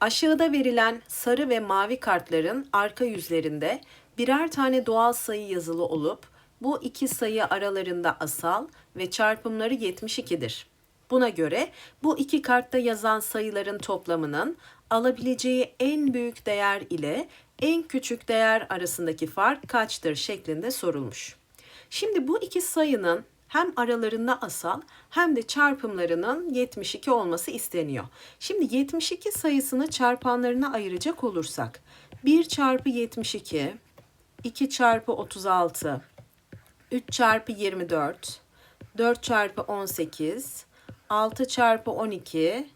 Aşağıda verilen sarı ve mavi kartların arka yüzlerinde birer tane doğal sayı yazılı olup bu iki sayı aralarında asal ve çarpımları 72'dir. Buna göre bu iki kartta yazan sayıların toplamının alabileceği en büyük değer ile en küçük değer arasındaki fark kaçtır şeklinde sorulmuş. Şimdi bu iki sayının hem aralarında asal hem de çarpımlarının 72 olması isteniyor. Şimdi 72 sayısını çarpanlarına ayıracak olursak 1 çarpı 72, 2 çarpı 36, 3 çarpı 24, 4 çarpı 18, 6 çarpı 12,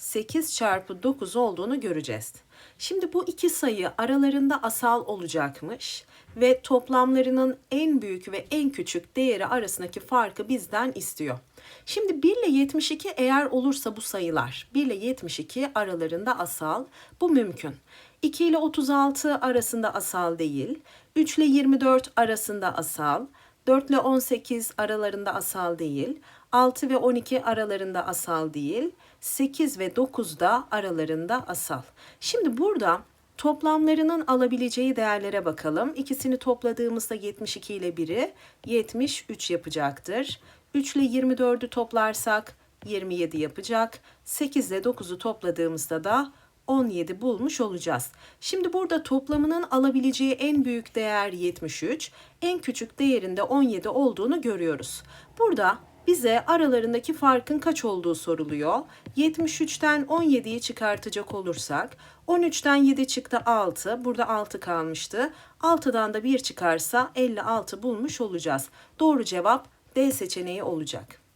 8 çarpı 9 olduğunu göreceğiz. Şimdi bu iki sayı aralarında asal olacakmış ve toplamlarının en büyük ve en küçük değeri arasındaki farkı bizden istiyor. Şimdi 1 ile 72 eğer olursa bu sayılar 1 ile 72 aralarında asal bu mümkün. 2 ile 36 arasında asal değil, 3 ile 24 arasında asal, 4 ile 18 aralarında asal değil, 6 ve 12 aralarında asal değil, 8 ve 9 da aralarında asal. Şimdi burada toplamlarının alabileceği değerlere bakalım. İkisini topladığımızda 72 ile 1'i 73 yapacaktır. 3 ile 24'ü toplarsak 27 yapacak. 8 ile 9'u topladığımızda da 17 bulmuş olacağız. Şimdi burada toplamının alabileceği en büyük değer 73, en küçük değerinde 17 olduğunu görüyoruz. Burada bize aralarındaki farkın kaç olduğu soruluyor. 73'ten 17'yi çıkartacak olursak 13'ten 7 çıktı 6. Burada 6 kalmıştı. 6'dan da 1 çıkarsa 56 bulmuş olacağız. Doğru cevap D seçeneği olacak.